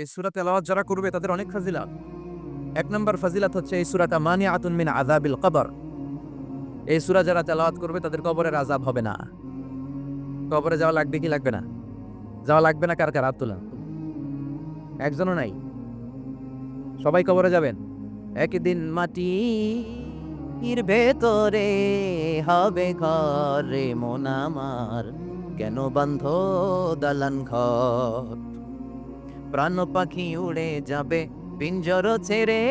এই সুরা তেলাওয়াত যারা করবে, তাদের অনেক ফাজিলাত। এক নম্বর ফাজিলাত হচ্ছে এই সুরাটা মানি আতুন মিন আযাবিল কবর। এই সুরা যারা তেলাওয়াত করবে, তাদের কবরের আযাব হবে না। কবরে যাওয়া লাগবে কি লাগবে না? যাওয়া লাগবে না কার কার? তোলা একজনও নাই। সবাই কবরে যাবেন। একদিন মাটির ভেতরে হবে ঘরে মন আমার। কেন বন্ধ দালান ঘর? প্রাণ পাখি উড়ে যাবে, পিঞ্জর ছেড়ে।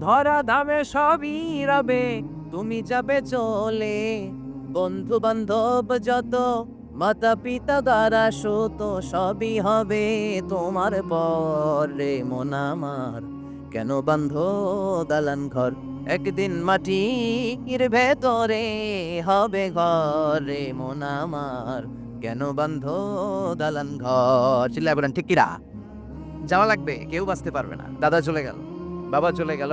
ধরা দামে সবই রবে, তুমি যাবে চলে। বন্ধু বান্ধব যত মাতা পিতা দ্বারা সুত, সবই হবে তোমার পরে। মন আমার, কেন বান্ধ দালান ঘর? একদিন মাটির ভেতরে হবে ঘরে। মন আমার কেন বান্ধ দালান ঘর? চিল্লায় বলেন ঠিক কিরা? যাওয়া লাগবে কেউ বাঁচতে পারবে না। দাদা চলে গেল বাবা চলে গেল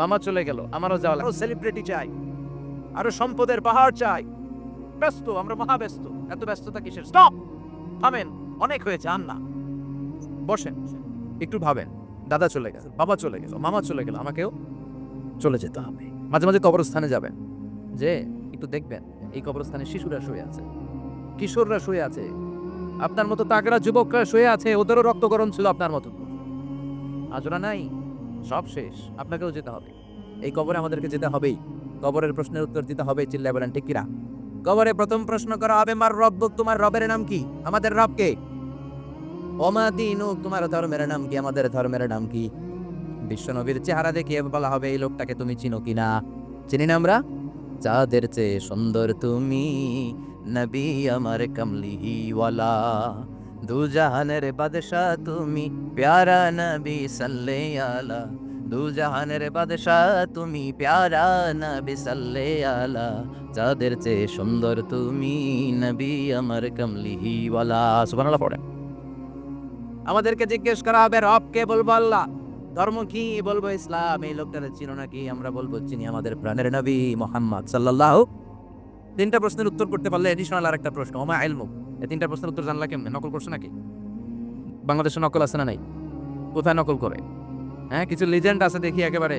মামা চলে গেল আমারও যাওয়া লাগবে। সেলিব্রিটি চাই আরও সম্পদের পাহাড় চাই। ব্যস্ত আমরা মহা ব্যস্ত এত ব্যস্ততা কিসের? স্টপ থামেন অনেক হয়েছে আন না। বসেন। একটু ভাবেন দাদা চলে গেল বাবা চলে গেল মামা চলে গেল আমাকেও চলে যেতে হবে। মাঝে মাঝে কবরস্থানে যাবেন। যে একটু দেখবেন এই কবরস্থানে শিশুরা শুয়ে আছে। কিশোররা শুয়ে আছে। আপনার মতো তাগড়া যুবকরা শুয়ে আছে, ওদেরও রক্ত গরম ছিল আপনার মতো। আজরা নাই, সব শেষ, আপনাকেও যেতে হবে। এই কবরে আমাদেরকে যেতে হবেই। কবরের প্রশ্নের উত্তর দিতে হবে, চিল্লায় বলেন কিনা? কবরে প্রথম প্রশ্ন করা হবে, মার রব, তোমার রবের নাম কি? আমাদের রবকে ওমা তোমার ধর্মের নাম কি? আমাদের ধর্মের নাম কি? বিশ্বনবীর চেহারা দেখিয়ে বলা হবে, এই লোকটাকে তুমি চিনো কিনা চিনি না আমরা? চাঁদের চেয়ে সুন্দর তুমি নবী আমার কমলিওয়ালা দু জাহানের বাদশাহ তুমি প্যারা নবী সাল্লে আলা দু জাহানের বাদশাহ তুমি প্যারা নবী সাল্লে আলা যাদের চেয়ে সুন্দর তুমি নবী আমার কমলিওয়ালা সুবহানাল্লাহ, পড়ে। আমাদেরকে জিজ্ঞেস করা হবে রব কে বলব আল্লাহ? ধর্ম কি বলব ইসলাম? এই লোকটারে চিনো নাকি? আমরা বলব চিনি আমাদের প্রাণের নবী মোহাম্মদ সাল্লাল্লাহ তিনটা প্রশ্নের উত্তর করতে পারলে এডিশনাল আর একটা প্রশ্ন। ওমা আইলমু। এই তিনটা প্রশ্নের উত্তর জানলা নকল করছ নাকি? বাংলাদেশে নকল আছে না নাই? কোথায় নকল করে? হ্যাঁ কিছু লিজেন্ড আছে দেখি একেবারে।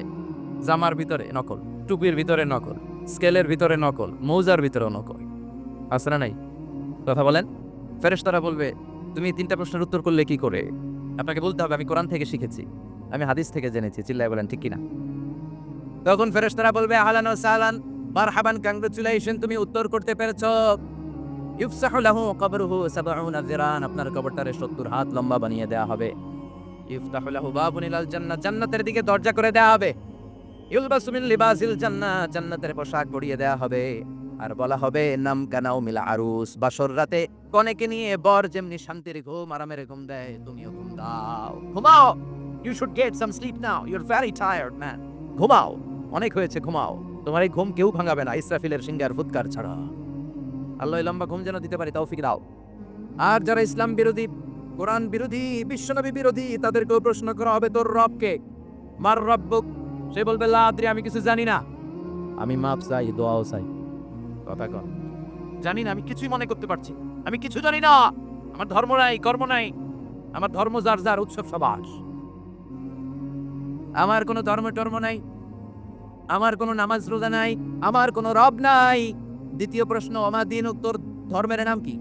জামার ভিতরে নকল, টুপির ভিতরে নকল, স্কেলের ভিতরে নকল, মৌজার ভিতরে নকল। আছে না নাই? কথা বলেন। ফেরেশতারা বলবে, তুমি তিনটা প্রশ্নের উত্তর করলে কি করে? আপনাকে বলতে হবে, আমি কোরআন থেকে শিখেছি। আমি হাদিস থেকে জেনেছি। চিল্লায় বলেন, ঠিক কিনা? তখন ফেরেশতারা বলবে, আহলান ও সাহলান মারহাবান কংগ্রেচুলেশন তুমি উত্তর করতে পেরেছ। ইউফসাহু লাহু কবরুহু সাবউনা যিরান আপনার কবরটারে 70 হাত লম্বা বানিয়ে দেয়া হবে। ইফতাহু লাহু বাবুন ইলাল জান্নাত জান্নাতের দিকে দরজা করে দেয়া হবে। ইউলবাসু মিন লিবাসিল জান্নাত জান্নাতের পোশাক পরিয়ে দেয়া হবে। আর বলা হবে, নাম কানাও মিলা আরুস, বাসর রাতে কনেকে নিয়ে বর যেমনি শান্তির ঘুম, আরামের ঘুম দেয়, তুমিও ঘুম দাও। ঘুমাও! You should get some sleep now you are very tired man ঘুমাও! অনেক হয়েছে, ঘুমাও। তোমার এই ঘুম কেউ ভাঙাবে না, ইসরাফিলের সিঙ্গার ফুৎকার ছাড়া। আল্লাহ লম্বা ঘুম যেন দিতে পারি, তৌফিক দাও। আর যারা ইসলাম বিরোধী, কোরআন বিরোধী, বিশ্বনবী বিরোধী, তাদেরকেও প্রশ্ন করা হবে, তোর রবকে। মার রব্বুক। সে বলবে লা আদ্রি আমি কিছু জানি না। আমি মাপ চাই, দোয়াও চাই। কথা কন। জানি না, আমি কিছুই মনে করতে পারছি আমি কিছু জানি না। আমার ধর্ম নাই, কর্ম নাই। আমার ধর্ম যার যার উৎসব সবাস আমার কোনো ধর্ম টর্ম নাই। আমার কোনো নামাজ রোজা নাই, আমার কোনো রব নাই। দ্বিতীয় প্রশ্ন আমার দিন উত্তর ধর্মের নাম কি?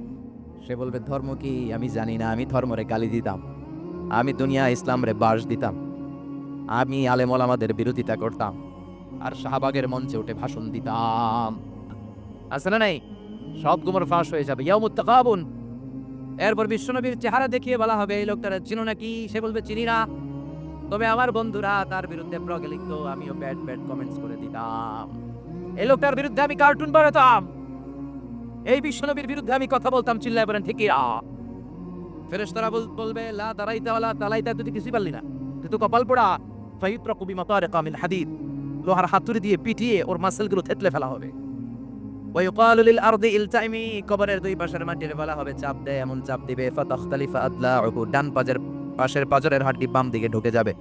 সে বলবে, ধর্ম কি? আমি জানি না, আমি ধর্মরে গালি দিতাম। আমি দুনিয়া ইসলামরে বাস দিতাম। আমি আলেমল আমাদের বিরোধিতা করতাম। আর শাহবাগের মঞ্চে উঠে ভাষণ দিতাম। আছে না নাই? সব গুমর ফাঁস হয়ে যাবে। ইয়ামুত তাকাবুন। এরপর বিশ্বনবীর চেহারা দেখিয়ে বলা হবে, এই লোকটারা চিনো নাকি? সে বলবে, চিনি না। তবে আমার বন্ধুরা, তার বিরুদ্ধে ব্লগে আমিও ব্যাড ব্যাড কমেন্টস করে দিতাম। এই লোকটার বিরুদ্ধে আমি কার্টুন বানাতাম। এই বিশ্বনবীর বিরুদ্ধে আমি কথা বলতাম, চিল্লায় বলেন, ঠিকই ফেরেশতারা বল- বলবে, লা দারাইতা ওয়ালা তালাইতা তুই তো কিছুই পারলি না। তুই তো কপাল পোড়া। ফাইত্রাকু বিমাতারিকা মিন হাদিদ। লোহার হাতুড়ি দিয়ে পিটিয়ে ওর মাসেলগুলো থেতলে ফেলা হবে। লিল আরদি ইলতাইমি। কবরের দুই পাশের মাটির বলা হবে চাপ দেয়, এমন চাপ দিবে, ফাতাখতালিফা আদলাউহু। ডান পাজের পাশের পাজরের হাড্ডি বাম দিকে ঢুকে যাবে।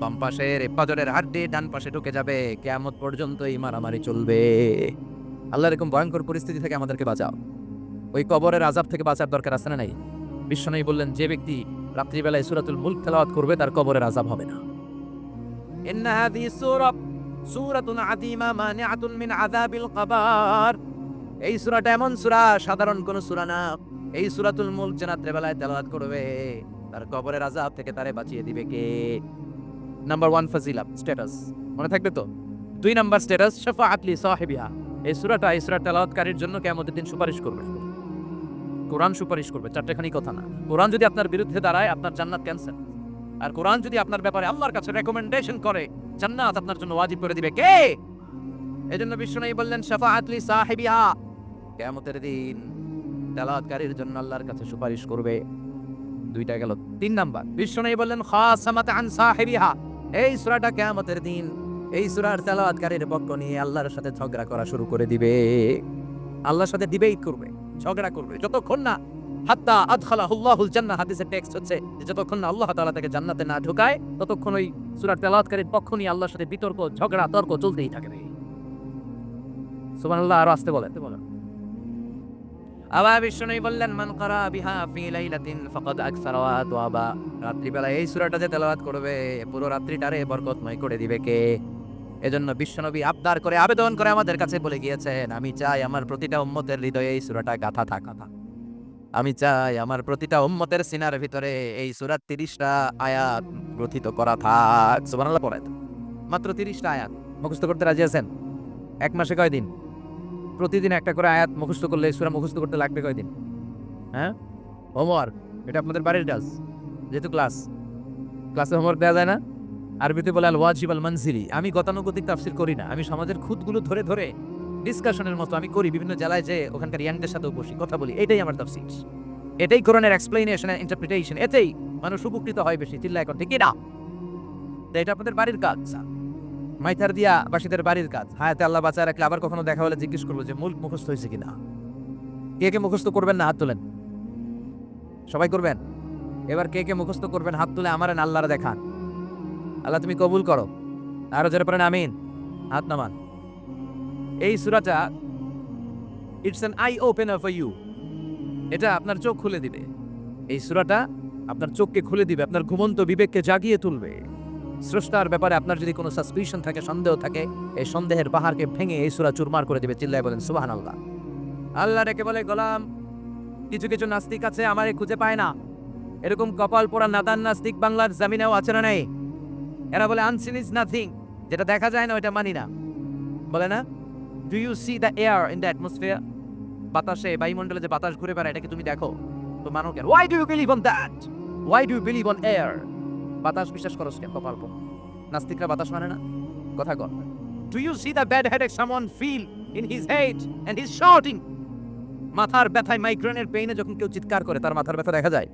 বাম পাশের পাজরের হাড্ডি ডান পাশে ঢুকে যাবে। কেমন পর্যন্ত এই মারামারি চলবে। আল্লাহ এরকম ভয়ঙ্কর পরিস্থিতি থেকে আমাদেরকে বাঁচাও। ওই কবরের আজাব থেকে বাঁচার দরকার আছে না নাই? বিশ্বনয়ী বললেন, যে ব্যক্তি রাত্রিবেলায় সুরাতুল মুল্ক খেলাওয়াত করবে, তার কবরের আজাব হবে না। এই সুরাটা এমন সুরা, সাধারণ কোন সূরা না। এই সূরাতুল মুল যে রাত্রিবেলায় তেলাওয়াত করবে। তার কবরের আযাব থেকে তারে বাঁচিয়ে দিবে কে? নাম্বার ওয়ান ফাজিলা স্ট্যাটাস মনে থাকবে তো? দুই নাম্বার স্ট্যাটাস শাফাআত লি সাহিবিহা। এই সূরাটা, এই সূরা তেলাওয়াতকারীর জন্য কিয়ামতের দিন সুপারিশ করবে। কোরআন সুপারিশ করবে, চারটেখানি কথা না। কোরআন যদি আপনার বিরুদ্ধে দাঁড়ায়, আপনার জান্নাত ক্যান্সেল আর কোরআন যদি আপনার ব্যাপারে আল্লাহর কাছে রেকমেন্ডেশন করে, জান্নাত আপনার জন্য ওয়াজিব করে দিবে কে? এই এজন্য বিষ্ণু বললেন, শাফাআত লি সাহিবিহা। কিয়ামতের দিন তেলাওয়াতকারীর জন্য আল্লাহর কাছে সুপারিশ করবে। দুইটা গেল, তিন নাম্বার। বিষ্ণু বললেন, খাসামাত আন সাহিবিহা। এই সূরাটা কিয়ামতের দিন, এই সূরার তেলাওয়াতকারীর পক্ষ নিয়ে আল্লাহর সাথে ঝগড়া করা শুরু করে দিবে। আল্লাহর সাথে ডিবেট করবে, ঝগড়া করবে, যতক্ষণ না হাত্তা আদখালাহুল্লাহুল জান্নাহ, হাদিসের টেক্সট হচ্ছে যে যতক্ষণ না আল্লাহ তাআলা তাকে জান্নাতে না ঢোকায়, ততক্ষণ ওই সূরার তেলাওয়াতকারীর পক্ষ নিয়ে আল্লাহর সাথে বিতর্ক, ঝগড়া, তর্ক চলতেই থাকবে। সুবহানাল্লাহ, আরও আসতে বলেন বলেন। আবার বিষ্ণু বললেন, মান করা বিহা ফি লাইলাতিন ফাকাদ আকসারা ওয়া রাত্রিবেলা এই সূরাটা যে তেলাওয়াত করবে, পুরো রাত্রিটারে বরকতময় করে দিবে কে? এজন্য বিশ্বনবী আবদার করে আবেদন করে আমাদের কাছে বলে গিয়েছেন, আমি চাই আমার প্রতিটা উম্মতের হৃদয়ে এই সূরাটা গাথা থাক। আমি চাই আমার প্রতিটা উম্মতের সিনার ভিতরে এই সূরার 30টা আয়াত গ্রথিত করা থাক। সুবহানাল্লাহ, পড়েন। মাত্র 30টা আয়াত। মুখস্থ করতে রাজি আছেন? এক মাসে কয়দিন? প্রতিদিন একটা করে আয়াত মুখস্থ করলে সূরা মুখস্থ করতে লাগবে কয়দিন? হ্যাঁ? হোমওয়ার্ক, এটা আপনাদের বাড়ির কাজ, যেহেতু ক্লাস। ক্লাসে হোমওয়ার্ক দেওয়া যায় না। আরবিতে বলে আল ওয়াজিব আল মানজিলি আমি গতানুগতিক তাফসির করি না। আমি সমাজের খুঁতগুলো ধরে ধরে ডিসকাশনের মতো আমি করি, বিভিন্ন জেলায় যে ওখানকার ইয়াংদের সাথেও বসি, কথা বলি। এটাই আমার তাফসির। এটাই কোরআনের এক্সপ্লেনেশন ইন্টারপ্রিটেশন এতেই মানুষ উপকৃত হয় বেশি চিল্লা এখন ঠিক না? এটা আপনাদের বাড়ির কাজ। মাইথার দিয়া বাসীদের বাড়ির কাজ। হায়াতে আল্লাহ বাঁচায় রাখলে আবার কখনো দেখা হলে জিজ্ঞেস করব যে মূল মুখস্থ হয়েছে কিনা? কে কে মুখস্থ করবেন না হাত তোলেন? সবাই করবেন? এবার কে কে মুখস্থ করবেন হাত তুলে আমার আল্লাহর দেখান। আল্লাহ তুমি কবুল করো। আরও যারা পারেন আমিন। হাত নামান। এই সুরাটা it's an eye opener for you এটা আপনার চোখ খুলে দিবে। এই সুরাটা আপনার চোখকে খুলে দিবে, আপনার ঘুমন্ত বিবেককে জাগিয়ে তুলবে। স্রষ্টার ব্যাপারে আপনার যদি কোনো সাসপিশন থাকে, সন্দেহ থাকে, এই সন্দেহের পাহাড়কে ভেঙে এই সুরা চুরমার করে দিবে, চিল্লায় বলেন সুবাহান আল্লাহ আল্লাহ রেখে বলে, গোলাম, কিছু কিছু নাস্তিক আছে আমারে খুঁজে পায় না। এরকম কপাল পোড়া নাদান নাস্তিক বাংলার জামিনেও আছে না নেই। এরা বলে আনসিন ইজ নাথিং যেটা দেখা যায় না ওটা মানি না। বলে না do you see the air in the atmosphere বাতাসে, বায়ুমণ্ডলে যে বাতাস ঘুরে বেড়ায় এটাকে তুমি দেখো? তো মানো কেন why do you believe on that why do you believe on air বাতাস বিশ্বাস করো কেন কপাল পোড়া? নাস্তিকরা বাতাস মানে না? কথা কর do you see the bad headache someone feel in his head and his shouting মাথার ব্যথায় মাইগ্রেনের পেইনে যখন কেউ চিৎকার করে, তার মাথার ব্যথা দেখা যায়।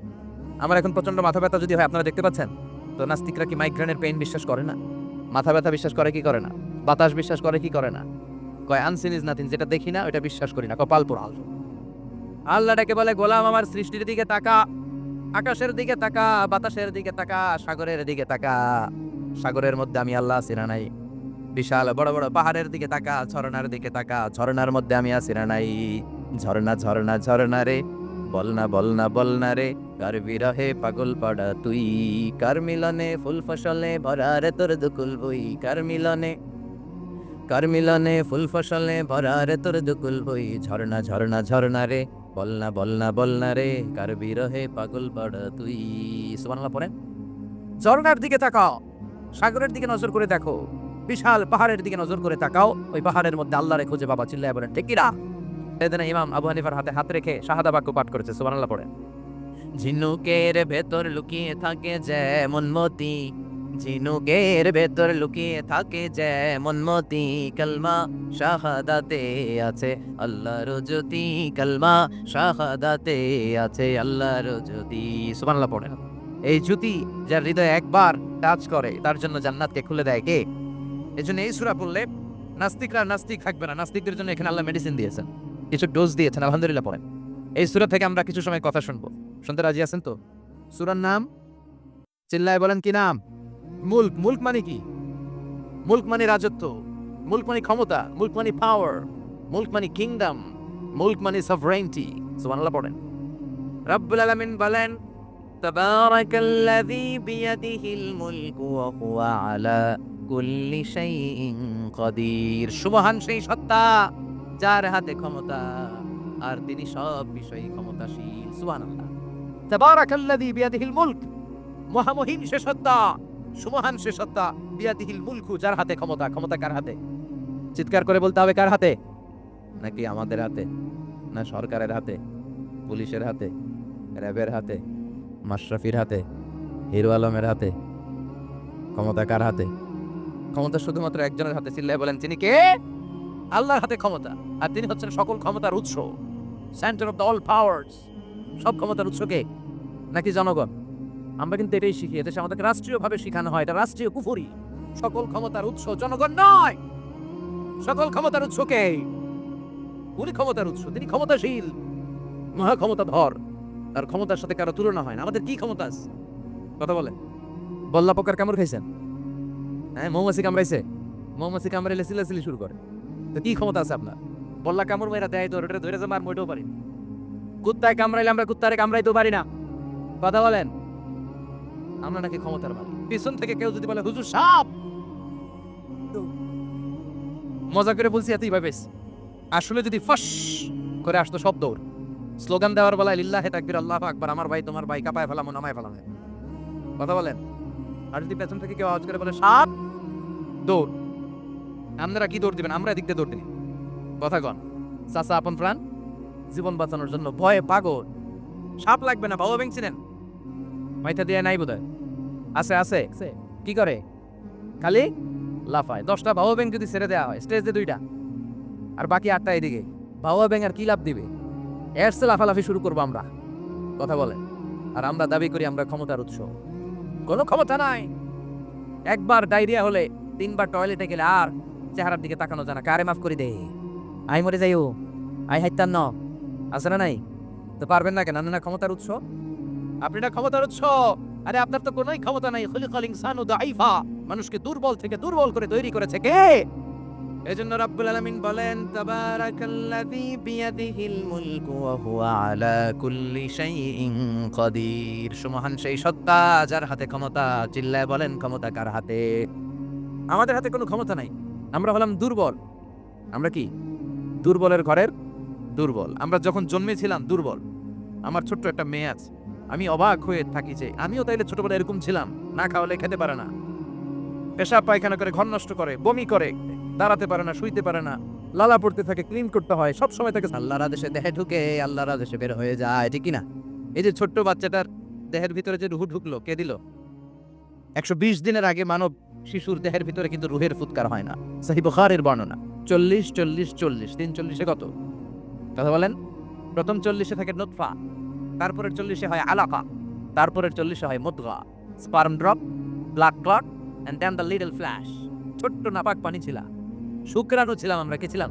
আমার এখন প্রচণ্ড মাথা ব্যথা যদি হয়, আপনারা দেখতে পাচ্ছেন? তো নাস্তিকরা কি মাইগ্রেনের পেইন বিশ্বাস করে না? মাথা ব্যথা বিশ্বাস করে কি করে না? বাতাস বিশ্বাস করে কি করে না? কয় আনসিন ইজ নাথিং যেটা দেখি না ওটা বিশ্বাস করি না। কপাল পোড়াল। আল্লাহটাকে বলে, গোলাম, আমার সৃষ্টির দিকে তাকা। আকাশের দিকে তাকা, বাতাসের দিকে তাকা, সাগরের দিকে তাকা। সাগরের মধ্যে আমি আল্লাহ আছি না নাই। বিশাল বড় বড় পাহাড়ের দিকে তাকা, ঝর্ণার দিকে তাকা। ঝর্ণার মধ্যে আমি আছি না নাই। ঝর্ণা ঝর্ণা ঝর্ণা রে। বলনা বলনা বলনা রে। কার বিরহে পাগল পড়া তুই? কার মিলনে ফুল ফসলে ভরা রে তোর দুকুল বই? কার মিলনে কার মিলনে ফুল ফসলে ভরা রে তোর দুকুল বই? ঝর্ণা ঝর্ণা ঝর্ণা রে। বলনা বলনা বলনা রে, কার বিরহে পাগল পড়া তুই? সুবহানাল্লাহ, পড়েন। ঝর্ণার দিকে তাকাও, সাগরের দিকে নজর করে দেখো। বিশাল পাহাড়ের দিকে নজর করে তাকাও। ওই পাহাড়ের মধ্যে আল্লাহরে খুঁজে বাবা চিল্লায় বলেন, ঠিক কিনা এদিন ইমাম আবু হানিফার হাতে হাত রেখে শাহাদা বাক্য পাঠ করেছে, সুবহানাল্লাহ, পড়েন। ঝিনুকের ভেতর লুকিয়ে থাকে যেমন মতি ঝিনুকের ভেতর লুকিয়ে থাকে যেমন শাহাদাতে আছে শাহাদাতে আছে এই জ্যোতি যার হৃদয়ে একবার টাচ করে, তার জন্য জান্নাতকে খুলে দেয় কে? এজন্য এই সূরা পড়লে নাস্তিকরা নাস্তিক থাকবে না। নাস্তিকদের জন্য এখানে আল্লাহ মেডিসিন দিয়েছেন। কিছু ডোজ দিয়েছেন, আলহামদুলিল্লাহ, পড়েন। এই সুরা থেকে আমরা কিছু সময় কথা শুনব। শুনতে রাজি আছেন তো? সূরার নাম? চিল্লায় বলেন কি নাম? মুল্ক মুল্ক মানে কি? মুল্ক মানে রাজত্ব, মুল্ক মানে ক্ষমতা, মুল্ক মানে পাওয়ার মুল্ক মানে কিংডম মুল্ক মানে সভরেন্টি সুবহানাল্লাহ পড়েন। রব্বুল আলামিন বলেন, তাবারাকাল্লাযী বিয়াদিহিল মুলক ওয়া হুয়া আলা কুল্লি শাইইন কদির। সুবহান সেই সত্তা, যার হাতে ক্ষমতা, আর তিনি সব বিষয়ে ক্ষমতাশীল। সুবহানাল্লাহ। তাবারাকাল্লাযী বিয়াদিহিল মুলক, মহামহিম সে সত্তা। সুমহান সে সত্তা বিয়াদিহিল মুলকু যার হাতে ক্ষমতা ক্ষমতা কার হাতে? চিৎকার করে বলতে হবে কার হাতে? নাকি আমাদের হাতে? না সরকারের হাতে? পুলিশের হাতে? র্যাবের হাতে? মাশরাফির হাতে? হিরো আলমের হাতে? ক্ষমতা কার হাতে? ক্ষমতা শুধুমাত্র একজনের হাতে, চিল্লায় বলেন, তিনি কে? আল্লাহর হাতে ক্ষমতা, আর তিনি হচ্ছেন সকল ক্ষমতার উৎস। Centre of the all powers সব ক্ষমতার উৎস কে? নাকি জনগণ? আমরা কিন্তু এটাই শিখি এদেশে আমাদেরকে রাষ্ট্রীয়ভাবে শেখানো হয় এটা রাষ্ট্রীয় কুফরি। সকল ক্ষমতার উৎস জনগণ নয়। সকল ক্ষমতার উৎস কে? উনি ক্ষমতার উৎস তিনি ক্ষমতাশীল। মহা ক্ষমতাধর। তার ক্ষমতার সাথে কারও তুলনা হয় না। আমাদের কি ক্ষমতা আছে? কথা বলে বল্লা পোকার কামড় খাইছেন? হ্যাঁ মৌমাছি কামড়াইছে। মৌমাছি কামড়াইলে সিলাসিলি শুরু করে। তো কি ক্ষমতা আছে আপনার? বল্লা কামড় মেয়েরা দেয় তো ওটা ধরে যে মার মইতেও পারি কুত্তায় কামড়াইলে আমরা কুত্তারে কামড়াইতেও পারি না। কথা বলেন। আমরা নাকি ক্ষমতার মালিক। পিছন থেকে কেউ যদি বলে, হুজুর সাপ মজা করে বলছি, এতই ভাবেস আসলে যদি ফস করে আসতো সব দৌড়। স্লোগান দেওয়ার বেলায়, লিল্লাহে তাকবির, আল্লাহ আকবার, আমার ভাই তোমার ভাই, কাপায় ফেলামো, নামায় ফেলামো। কথা বলেন। আর যদি পেছন থেকে কেউ আওয়াজ করে বলে সাপ দৌড়। আপনারা কি দৌড় দিবেন? আমরা এদিক দিয়ে দৌড় দিই কথা কন। চাচা আপন প্রাণ, জীবন বাঁচানোর জন্য ভয়ে পাগল। সাপ লাগবে না বাবা ভেঙছিলেন। মাইথা দিয়ে নাই বোধহয়? আছে আছে। কি করে? খালি? লাফায়। দশটা ভাও ব্যাংক যদি ছেড়ে দেওয়া হয় স্টেজে দুইটা। আর বাকি আটটা এদিকে। ভাও ব্যাংক আর কি লাভ দিবে? এরসে লাফালাফি শুরু করব আমরা। কথা বলে। আর আমরা দাবি করি, আমরা ক্ষমতার উৎস। কোনো ক্ষমতা নাই। একবার ডায়রিয়া হলে তিনবার টয়লেটে গেলে আর চেহারার দিকে তাকানো জানা কারে মাফ করে দে? আই মরে যাইও। আই হাইতান ন। আছে না নাই? তো পারবেন না কেন? না, ক্ষমতার উৎস। আপনি না ক্ষমতার উৎস? আরে আপনার তো কোনোই ক্ষমতা নাই। খলিকাল ইনসানু দাইফা মানুষকে দুর্বল থেকে দুর্বল করে তৈরি করেছে কে? এজন্য রাব্বুল আলামিন বলেন, তাবারাকাল্লাযী বিয়াদিহিল মুলকু ওয়া হুয়া আলা কুল্লি শাইইন কাদির সুমহান সেই সত্তা যার হাতে ক্ষমতা, চিল্লায় বলেন, ক্ষমতা কার হাতে? আমাদের হাতে কোনো ক্ষমতা নাই। আমরা হলাম দুর্বল। আমরা কি? দুর্বলের ঘরের দুর্বল। আমরা যখন জন্মেছিলাম দুর্বল। আমার ছোট্ট একটা মেয়ে আছে। আমি অবাক হয়ে থাকি যে আমিও তাইলে ছোটবেলায় এরকম ছিলাম। না খাওয়ালে খেতে পারে না। পেশাব পায়খানা করে ঘর নষ্ট করে, বমি করে, দাঁড়াতে পারে না, শুইতে পারে না, লালা পড়তে থাকে, ক্লিন করতে হয়, সব সময় তাকে আল্লাহর আদেশে দেহে ঢুকে, আল্লাহর আদেশে বের হয়ে যায়, ঠিক না? এই যে ছোট্ট বাচ্চাটার দেহের ভিতরে যে রুহু ঢুকলো, কে দিল? একশো বিশ দিনের আগে মানব শিশুর দেহের ভিতরে কিন্তু রুহের ফুৎকার হয় না। সাহি বুখারের বর্ণনা। চল্লিশ চল্লিশ চল্লিশ, তিন চল্লিশে কত? কথা বলেন? প্রথম চল্লিশে থাকে নোৎফা তারপরের চল্লিশে হয় আলাকা, তারপরের চল্লিশে হয় মুদগা। Sperm drop blood clot and then the little flash ছোট্ট নাপাক পানি ছিলাম শুক্রাণু ছিলাম আমরা, কে ছিলাম?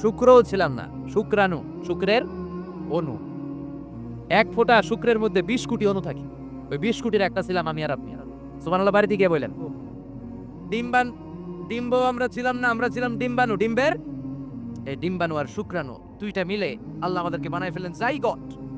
শুক্রও ছিলাম না, শুক্রাণু। শুক্রের অণু। এক ফোঁটা শুক্রের মধ্যে বিশ কোটি অণু থাকে। ওই বিশ কোটির একটা ছিলাম আমি আর আপনি। সুমানাল্লাহ বাড়িতে গিয়ে বললেন। ডিম্বান, ডিম্ব আমরা ছিলাম না, আমরা ছিলাম ডিম্বাণু। ডিম্বের? এই ডিম্বাণু আর শুক্রাণু দুইটা মিলে আল্লাহ আমাদেরকে বানায় ফেলেন জাইগট।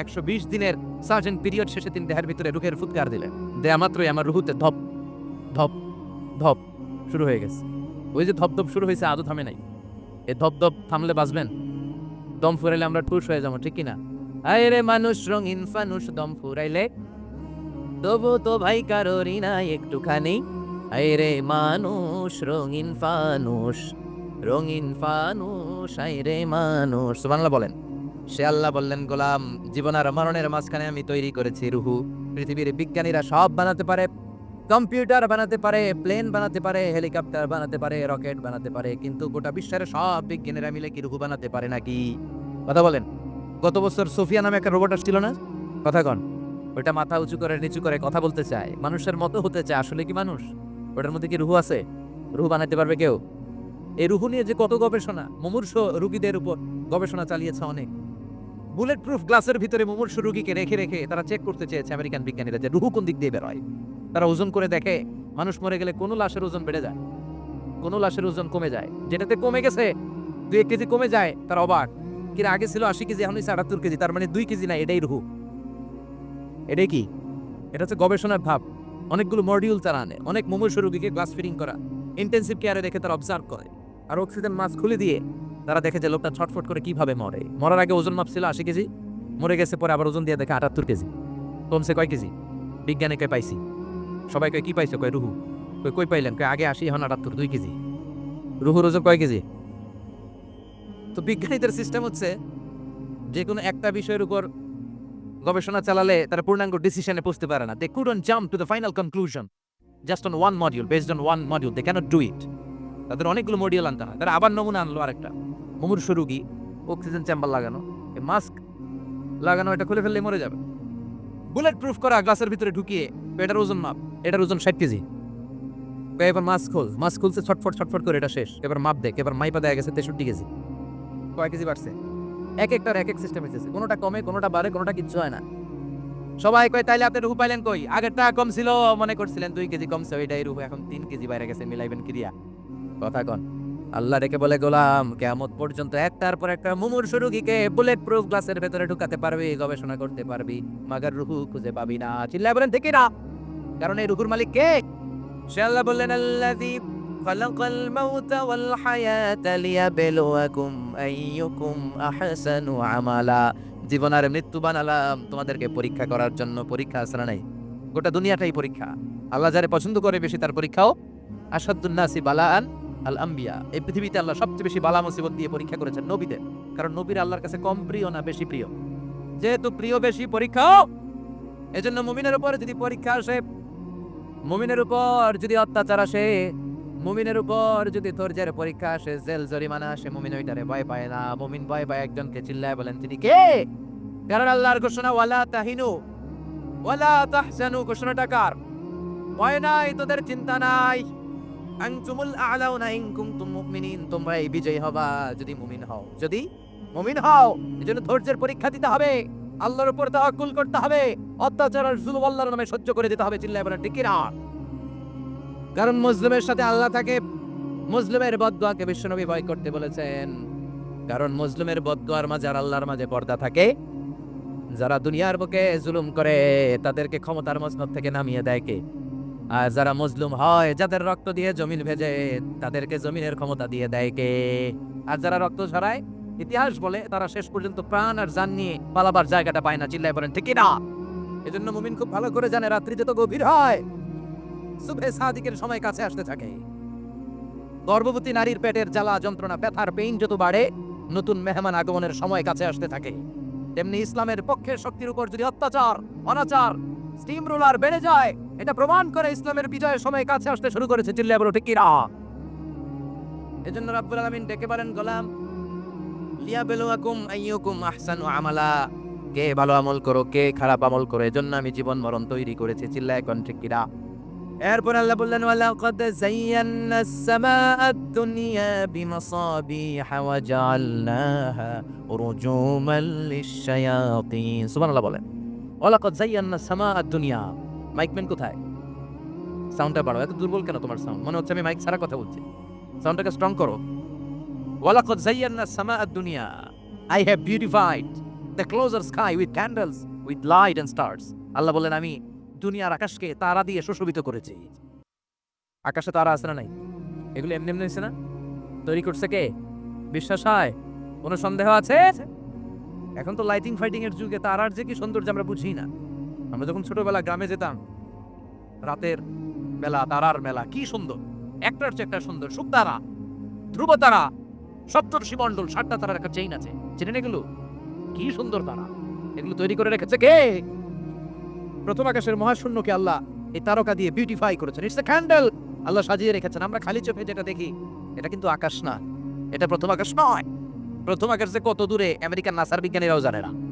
একশো বিশ দিনের সার্জেন্ট পিরিয়ড শেষে তিনি দেহের ভিতরে রুহের ফুৎকার দিলেন। দেয়া মাত্রই আমার রুহুতে ধপ ধপ ধপ শুরু হয়ে গেছে। ওই যে ধপধপ শুরু হয়েছে, আদৌ থামে নাই। এ ধপ ধপ থামলে বাঁচবেন? দম ফুরাইলে আমরা ঠুস হয়ে যাব, ঠিক কিনা আয় রে মানুষ, রঙিন ফানুষ, দম ফুরাইলে। তবু তো ভাই কারোরই নাই একটুখানি। আয় রে মানুষ, রঙিন ফানুষ রঙিন ফানুষ রে মানুষ। সুবহানাল্লাহ বলেন। সে আল্লাহ বললেন, গোলাম, জীবন আর মরণের মাঝখানে আমি তৈরি করেছি রুহু। পৃথিবীর বিজ্ঞানীরা সব বানাতে পারে, কম্পিউটার বানাতে পারে, প্লেন বানাতে পারে, হেলিকপ্টার বানাতে পারে, রকেট বানাতে পারে, কিন্তু গোটা বিশ্বের সব বিজ্ঞানীরা মিলে কি রুহু বানাতে পারে নাকি? কথা বলেন। গত বছর সোফিয়া নামে একটা রোবট আসছিল না? কথা কন। ওইটা মাথা উঁচু করে, নিচু করে কথা বলতে চায়। মানুষের মতো হতে চায়, আসলে কি মানুষ? ওটার মধ্যে কি রুহু আছে? রুহু বানাতে পারবে কেউ? এই রুহু নিয়ে যে কত গবেষণা, মুমূর্ষ রুগীদের উপর গবেষণা চালিয়েছে অনেক। বুলেট প্রুফ গ্লাসের ভিতরে মুমূর্ষ রুগীকে রেখে রেখে তারা চেক করতে চেয়েছে আমেরিকান বিজ্ঞানীরা যে রুহু কোন দিক দিয়ে বেরোয়। তারা ওজন করে দেখে, মানুষ মরে গেলে কোনো লাশের ওজন বেড়ে যায়, কোনো লাশের ওজন কমে যায়। যেটাতে কমে গেছে দুই এক কেজি কমে যায়, তার অবাক। কিন্তু আগে ছিল আশি কেজি, এখন আটাত্তর কেজি, তার মানে দুই কেজি না, এটাই রুহু। এটাই কি? এটা হচ্ছে গবেষণার ভাব। অনেকগুলো মডিউল তারা আনে, অনেক মুমূর্ষ রোগীকে গ্লাস ফিটিং করা ইন্টেন্সিভ কেয়ারে রেখে তারা অবজার্ভ করে। আর অক্সিজেন মাস্ক খুলে দিয়ে তারা দেখে যে লোকটা ছটফট করে কীভাবে মরে। মরার আগে ওজন মাপ ছিল আশি কেজি, মরে গেছে পরে আবার ওজন দিয়ে দেখে আটাত্তর কেজি। কমছে কয় কেজি? বিজ্ঞানে কয় পাইছি। সবাই কয়, কি পাইছে? কয়, রুহু। কই কই পাইলেন? কয়, আগে আসি এখন আটাত্তর, দুই কেজি। রুহুর ওজন কয় কেজি? তো বিজ্ঞানীদের সিস্টেম হচ্ছে যে কোনো একটা বিষয়ের উপর গবেষণা চালালে তারা পূর্ণাঙ্গ ডিসিশনে পৌঁছতে পারে না। They couldn't jump to the final conclusion just on one module based on one module they can't do it তাদের অনেকগুলো মডিউল আনতে হয়। তারা আবার নমুনা আনলো আরেকটা। মুমূর্ষ রুগী অক্সিজেন চেম্বার লাগানো মাস্ক লাগানো, এটা খুলে ফেললে মরে যাবে। বুলেট প্রুফ করা গ্লাসের ভিতরে ঢুকিয়ে, এটার ওজন মাপ, এটার ওজন ষাট কেজি। এবার মাস্ক খোল মাস্ক খুলছে, ছটফট ছটফট করে এটা শেষ। এবার মাপ দেখ, এবার মাইপা দেয়া গেছে তেষট্টি কেজি। কয় কেজি বাড়ছে? এক একটার এক এক সিস্টেম এসেছে। কোনোটা কমে, কোনোটা বাড়ে, কোনোটা কিচ্ছু হয় না। সবাই কয়, তাইলে আপনি রুহু পাইলেন কই? আগেরটা কম ছিল, মনে করছিলেন দুই কেজি কমছে, ওইটাই রুহু, এখন তিন কেজি বাইরে গেছে, মিলাইবেন ক্রিয়া। কথা কন আল্লাহ রেখে বলে গোলাম কেমত পর্যন্ত একটার পর একটা মুমূর্ষ রুগীকে বুলেট প্রুফ গ্লাসের ভেতরে ঢুকাতে পারবি গবেষণা করতে পারবি মাগার রুহু খুঁজে পাবি না চিল্লায় বলেন ঠিক না কারণ এই রুহুর মালিক কে সে আল্লাহ বললেন আল্লাযী خلق الموت والحياة ليبلوكم أيكم أحسن عملا জীবন আর মৃত্যু বানালাম তোমাদেরকে পরীক্ষা করার জন্য পরীক্ষা আসরা নাই গোটা দুনিয়াটাই পরীক্ষা আল্লাহ যারে পছন্দ করে বেশি তার পরীক্ষাও আসাদুন্নাসি বালাআন আল আম্বিয়া এই পৃথিবীতে আল্লাহ সবচেয়ে বেশি বালা মুসিবত দিয়ে পরীক্ষা করেছেন নবীদের। কারণ নবীর আল্লাহর কাছে কম প্রিয় না বেশি প্রিয়? যেহেতু প্রিয় বেশি পরীক্ষাও এজন্য মুমিনের উপর যদি পরীক্ষা আসে, মুমিনের উপর যদি অত্যাচার আসে, মুমিনের উপর যদি ধৈর্যের পরীক্ষা আসে, জেল জরিমানা আসে, মুমিন ওইটারে ভয় পায় না। মুমিন ভয় পায় একজনকে চিল্লায় বলেন, তিনি কে? কারণ আল্লাহর ঘোষণা, ওয়ালা তাহিনু, ওয়ালা তাহজানু ঘোষণাটা কার? ভয় নাই, তোদের চিন্তা নাই। আনতুমুল আলাউনা ইন কুনতুম মুমিনিন তোমরাই বিজয়ী হবা যদি মুমিন হও। যদি মুমিন হও, এজন্য ধৈর্যের পরীক্ষা দিতে হবে, আল্লাহর উপর তাওয়াক্কুল করতে হবে, অত্যাচার আর জুলুম আল্লাহর নামে সহ্য করে দিতে হবে, চিল্লায় বলেন, ঠিক না কারণ মুসলিমের সাথে আল্লাহ থাকে মুসলিমের বদদোয়াকে বিশ্বনবী ভয় করতে বলেছেন। কারণ মুসলিমের বদদোয়ার মাঝে আর আল্লাহর মাঝে পর্দা থাকে। যারা দুনিয়ার বুকে জুলুম করে, তাদেরকে ক্ষমতার মসনদ থেকে নামিয়ে দেয় কে? আর যারা মজলুম হয়, যাদের রক্ত দিয়ে জমিন ভেজে, তাদেরকে জমিনের ক্ষমতা দিয়ে দেয় কে? আর যারা রক্ত ঝরায় ইতিহাস বলে তারা শেষ পর্যন্ত প্রাণ আর জান নিয়ে পালাবার জায়গাটা পায় না, চিল্লায় বলেন ঠিকই না এজন্য মুমিন খুব ভালো করে জানে, রাত্রি যত গভীর হয় সুবে সাদিকের সময় কাছে আসতে থাকে। গর্ভবতী নারীর পেটের জ্বালা, যন্ত্রণা, ব্যথার পেইন যত বাড়ে, নতুন মেহমান আগমনের সময় কাছে আসতে থাকে। তেমনি ইসলামের পক্ষের শক্তির উপর যদি অত্যাচার, অনাচার স্টিম রোলার বেড়ে যায় এটা প্রমাণ করে ইসলামের বিজয়ের সময় কাছে আসতে শুরু করেছে চিল্লা বলো ঠিকিরা। এজন্য রাব্বুল আলামিন ডেকে বলেন গোলাম লিয়া বেলুয়াকুম আইয়ুকুম আহসানু আমালা। কে ভালো আমল করো কে খারাপ আমল করো এজন্য আমি জীবন মরণ তৈরি করেছি চিল্লা এখন ঠিকিরা। এরপর আল্লাহ বললেন ওয়ালাকাদ যায়্যানা সামাআদ দুনিয়া বিমাসাবিহা ওয়া জাআলনাহা রুজুমান লিশ-শায়াতিন। সুবহানাল্লাহ বলেন ওয়ালাকাদ যায়্যানা সামাআদ দুনিয়া মাইকম্যান কোথায়? সাউন্ডটা বাড়ো এত দুর্বল কেন তোমার সাউন্ড মনে হচ্ছে আমি মাইক ছাড়া কথা বলছি। সাউন্ডটাকে স্ট্রং করো। ওয়ালাকদ জাইয়ান্না সামা দুনিয়া। I have beautified the closer sky with candles with light and stars আল্লাহ বলেন আমি দুনিয়ার আকাশকে তারা দিয়ে সুশোভিত করেছি। আকাশে তারা আছে না নাই? এগুলো এমনি এমনি আছে না? তৈরি করছে কে? বিশ্বাস হয়? কোনো সন্দেহ আছে? এখন তো লাইটিং ফাইটিং এর যুগে তারার যে কি সৌন্দর্য আমরা বুঝি না। আমরা যখন ছোটবেলা গ্রামে যেতাম, রাতের বেলা তারার মেলা, কি সুন্দর। একটার চেয়ে একটা সুন্দর। শুক তারা ধ্রুব তারা সপ্তর্ষি মণ্ডল ষাটটা তারার একটা চেইন আছে। চেনেন এগুলো? কি সুন্দর তারা। এগুলো তৈরি করে রেখেছে কে? প্রথম আকাশের মহাশূন্যকে আল্লাহ এই তারকা দিয়ে বিউটিফাই করেছেন। ইটস এ ক্যান্ডেল আল্লাহ সাজিয়ে রেখেছেন। আমরা খালি চোখে যেটা দেখি, এটা কিন্তু আকাশ না। এটা প্রথম আকাশ নয়। প্রথম আকাশ যে কত দূরে, আমেরিকান নাসার বিজ্ঞানীরাও জানে না।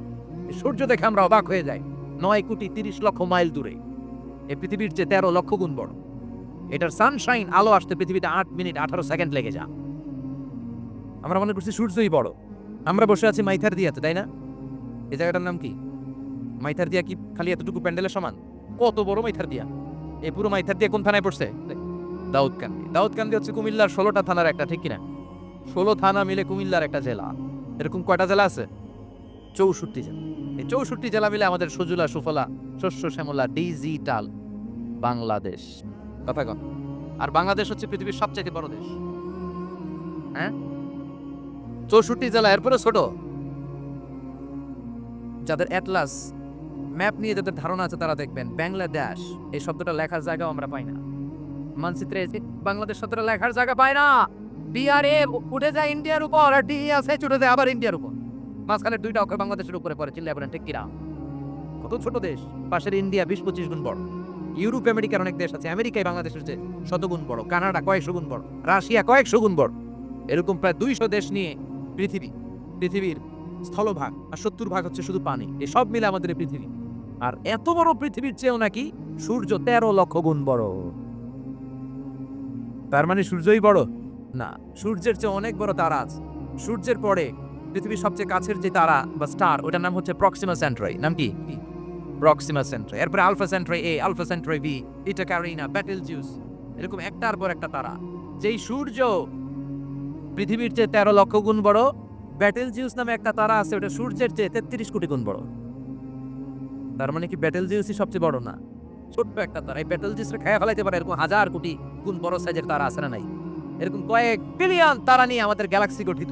সূর্য দেখে আমরা অবাক হয়ে যাই। নয় কোটি তিরিশ লক্ষ মাইল দূরে। এই পৃথিবীর চেয়ে তেরো লক্ষ গুণ বড়। এটার সানশাইন আলো আসতে পৃথিবীতে আট মিনিট আঠারো সেকেন্ড লেগে যা আমরা মনে করছি সূর্যই বড়। আমরা বসে আছি মাইথার দিয়াতে তাই না? এই জায়গাটার নাম কি? মাইথার দিয়া কি খালি এতটুকু প্যান্ডেলের সমান? কত বড় মাইথার দিয়া এই পুরো মাইথার দিয়া কোন থানায় পড়ছে? দাউদকান্দি। দাউদকান্দি হচ্ছে কুমিল্লার ষোলোটা থানার একটা, ঠিক কিনা? ষোলো থানা মিলে কুমিল্লার একটা জেলা। এরকম কয়টা জেলা আছে? চৌষট্টি জেলা। এই চৌষট্টি জেলা মিলে আমাদের সুজলা, সুফলা, শস্য, শ্যামলা, ডিজিটাল বাংলাদেশ। কথা কন আর বাংলাদেশ হচ্ছে পৃথিবীর সবচেয়ে বড় দেশ। হ্যাঁ? চৌষট্টি জেলা, এরপরে ছোট। যাদের অ্যাটলাস ম্যাপ নিয়ে যাদের ধারণা আছে তারা দেখবেন, বাংলাদেশ, এই শব্দটা লেখার জায়গাও আমরা পাই না। মানচিত্রে বাংলাদেশ শব্দটা লেখার জায়গা পায় না। বিআরএ উঠে যায় ইন্ডিয়ার উপর, আর ডি চুটে যায় আবার ইন্ডিয়ার উপর। মাঝখানে দুইটা অক্ষর বাংলাদেশের উপরে পড়ে চিল্লাই বলেন, ঠিক কিনা? কত ছোট দেশ। পাশের ইন্ডিয়া বিশ পঁচিশ গুণ বড়। ইউরোপ, আমেরিকার অনেক দেশ আছে। আমেরিকায় বাংলাদেশের চেয়ে শতগুণ বড়। কানাডা কয়েকশো গুণ বড়। রাশিয়া কয়েকশো গুণ বড়। এরকম প্রায় দুইশো দেশ নিয়ে পৃথিবী, পৃথিবীর স্থলভাগ আর সত্তর ভাগ হচ্ছে শুধু পানি। এই সব মিলে আমাদের পৃথিবী। আর এত বড় পৃথিবীর চেয়েও নাকি সূর্য তেরো লক্ষ গুণ বড়। তার মানে সূর্যই বড়? না, সূর্যের চেয়ে অনেক বড় তারা আছে। সূর্যের পরে পৃথিবীর সবচেয়ে কাছের যে তারা বা স্টার, ওটার নাম হচ্ছে প্রক্সিমা সেন্ট্রাই নাম কি? প্রক্সিমা সেন্ট্রাই এরপরে Alpha Centauri A, Alpha Centauri B, Eta Carinae Betelgeuse এরকম একটার পর একটা তারা। যেই সূর্য পৃথিবীর চেয়ে তেরো লক্ষ গুণ বড় ব্যাটেল জিউস নামে একটা তারা আছে, ওটা সূর্যের চেয়ে তেত্রিশ কোটি গুণ বড়। তার মানে কি ব্যাটেল জিউসই সবচেয়ে বড় না? ছোট্ট একটা তারা। এই ব্যাটেল জিউসটা খেয়ে ফেলাইতে পারে এরকম হাজার কোটি গুণ বড় সাইজের তারা আছে না নাই? এরকম কয়েক বিলিয়ন তারা নিয়ে আমাদের গ্যালাক্সি গঠিত।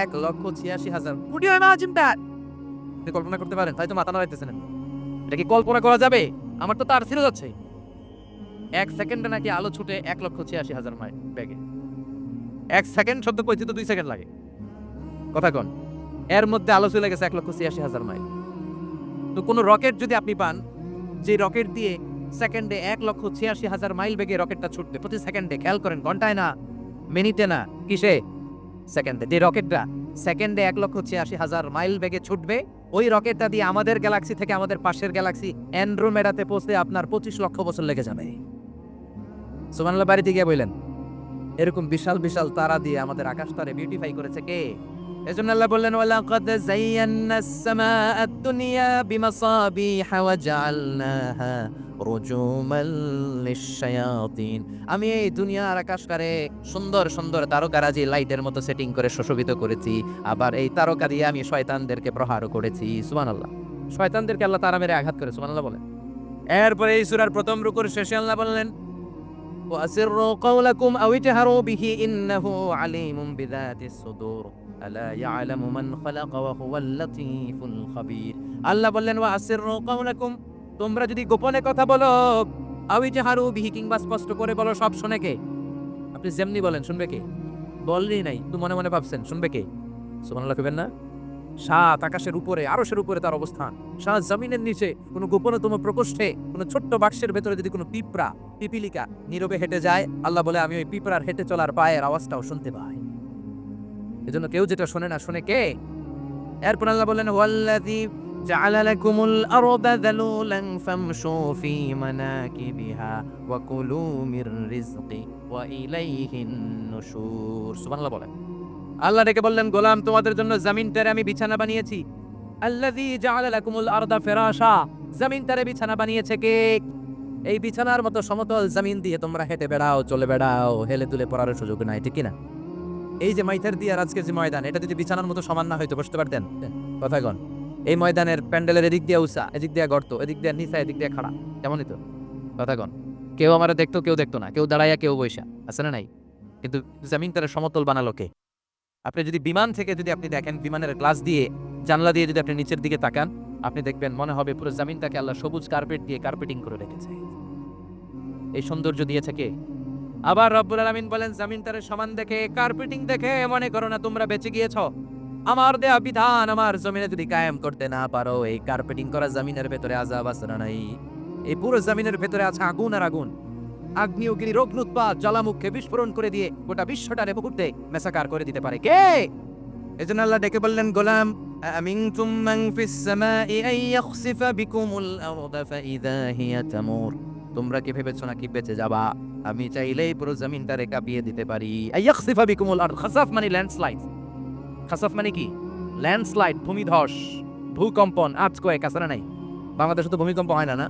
এক লক্ষ ছিয়াশি হাজার। কোটি ইমাজিন দ্যাট আপনি কল্পনা করতে পারেন তাই তো মাথা নাড়াইতেছেন। এটা কি কল্পনা করা যাবে? আমার তো তার ছিল যাচ্ছে। এক সেকেন্ডে নাকি আলো ছুটে এক লক্ষ ছিয়াশি হাজার মাইল ব্যাগে এক সেকেন্ড শব্দ কইতে তো দুই সেকেন্ড লাগে। কথা কন এর মধ্যে আলো চলে গেছে এক লক্ষ ছিয়াশি হাজার মাইল। তো কোনো রকেট যদি আপনি পান যে রকেট দিয়ে সেকেন্ডে এক লক্ষ ছিয়াশি হাজার মাইল বেগে রকেটটা ছুটবে প্রতি সেকেন্ডে খেয়াল করেন ঘন্টায় না মিনিটে না কিসে? সেকেন্ডে, যে রকেটটা, সেকেন্ডে এক লক্ষ ছিয়াশি হাজার মাইল বেগে ছুটবে, ওই রকেটটা দিয়ে আমাদের গ্যালাক্সি থেকে আমাদের পাশের গ্যালাক্সি অ্যান্ড্রোমেডাতে পৌঁছে আপনার পঁচিশ লক্ষ বছর লেগে যাবে। সুমানুল্লাহ বাড়িতে গিয়ে বললেন, এরকম বিশাল বিশাল তারা দিয়ে আমাদের আকাশ তারে বিউটিফাই করেছে কে? এজন্য আল্লাহ বললেন ওয়ালাকাদ যায়্যানাস সামাআদ দুনিয়া বিমাসাবিহা ওয়া জাআলনাহা রুজুমান লিশ-শায়াতিন আমি এই দুনিয়ার আকাশকারে সুন্দর সুন্দর তারকারাজি লাইটের মতো সেটিং করে সুশোভিত করেছি আবার এই তারকা দিয়ে আমি শয়তানদেরকে প্রহারও করেছি সুবহানাল্লাহ শয়তানদেরকে আল্লাহ তারা মেরে আঘাত করে সুবহানাল্লাহ বলেন এরপরে এই সূরার প্রথম রুকুর শেষে আল্লাহ বললেন وأسروا قولكم أو اجهروا به إنه عليم بذات الصدور আলা ইয়ালামু মান খালাকা ওয়া হুয়াল লাতীফুল খাবীর। আল্লাহ বললেন, ওয়া আসিররু কাওলাকুম তোমরা যদি গোপনে কথা বলো আউই জাহারু বিহি কিংবা স্পষ্ট করে বলো, সব শুনে কে? আপনি যেমনি বলেন, শুনবে কে? বললেই নাই তুই মনে মনে ভাবছেন, শুনবে কে? সুবহানাল্লাহ কইবেন না? সাত আকাশের উপরে, আরশের উপরে তার অবস্থান। সাত জমিনের নিচে, কোনো গোপনতম প্রকোষ্ঠে, কোনো ছোট্ট বাক্সের ভেতরে যদি কোনো পিঁপড়া, পিপিলিকা নীরবে হেঁটে যায়, আল্লাহ বলে, আমি ওই পিঁপড়ার হেঁটে চলার পায়ের আওয়াজটাও শুনতে পাই। এজন্য কেউ যেটা শোনে না, শুনে কে? এরপর আল্লাহ বললেন, ওয়াল্লাযী লাকুমুল আরদা যালুলান ফামশু ফি মানাকিবিহা ওয়া কুলু মির রিজকি ওয়া ইলাইহিন নুশুর। সুবহানাল্লাহ বলেন। আল্লাহ ডেকে বললেন, গোলাম, তোমাদের জন্য জমিন জমিনটারে আমি বিছানা বানিয়েছি। আল্লাযী জাআলা লাকুমুল আরদা ফিরাশা। জমিনটারে বিছানা বানিয়েছে কে? এই বিছানার মতো সমতল জমিন দিয়ে তোমরা হেঁটে বেড়াও, চলে বেড়াও, হেলে তুলে পড়ার সুযোগ নাই, ঠিক না? এই যে মাইথার দিয়ার আজকে যে ময়দান, এটা যদি বিছানার মতো সমান না হয়তো বসতে পারতেন? কথা গণ এই ময়দানের প্যান্ডেলের এদিক দিয়ে উষা, এদিক দিয়ে গর্ত, এদিক দিয়ে নিচা, এদিক দিয়ে খাড়া কেমনই তো কথা কেউ আমার দেখতো, কেউ দেখতো না, কেউ দাঁড়াইয়া, কেউ বৈশা আছে না নাই? কিন্তু জামিন তারা সমতল বানালো কে? আপনি যদি বিমান থেকে যদি আপনি দেখেন, বিমানের গ্লাস দিয়ে, জানলা দিয়ে যদি আপনি নিচের দিকে তাকান, আপনি দেখবেন মনে হবে পুরো জমিনটাকে আল্লাহ সবুজ কার্পেট দিয়ে কার্পেটিং করে রেখেছে। এই সৌন্দর্য দিয়েছে কে? আবার রব্বুল আলামিন বলেন জমিনটারে সমান দেখে কার্পেটিং দেখে মনে করো না তোমরা বেঁচে গিয়েছো আমার দেয়া বিধান আমার জমিনে যদি কায়েম করতে না পারো এই কার্পেটিং করা জমিনের ভেতরে আজাব আছে না নাই এই পুরো জমিনের ভেতরে আছে আগুন আর আগুন আগ্নেয়গিরি রগ্নুৎপাত জ্বালামুখে বিস্ফোরণ করে দিয়ে গোটা বিশ্বটারে মুহূর্তে মেসাকার করে দিতে পারে কে এজন্য আল্লাহ ডেকে বললেন গোলাম أأمنتم من في السماء أن يخسف بكم الأرض فإذا هي تمور তোমরা কি ভেবেছো নাকি বেঁচে যাবা? আমি চাইলেই পুরো জমিনটারে বিয়ে দিতে পারি। আরদ। খাসাফ মানে ল্যান্ডস্লাইড। খাসাফ মানে কি? ল্যান্ডস্লাইড, ভূমিধস, ভূকম্পন। আজকয়েক আছে না নাই? বাংলাদেশে তো ভূমিকম্প হয় না না?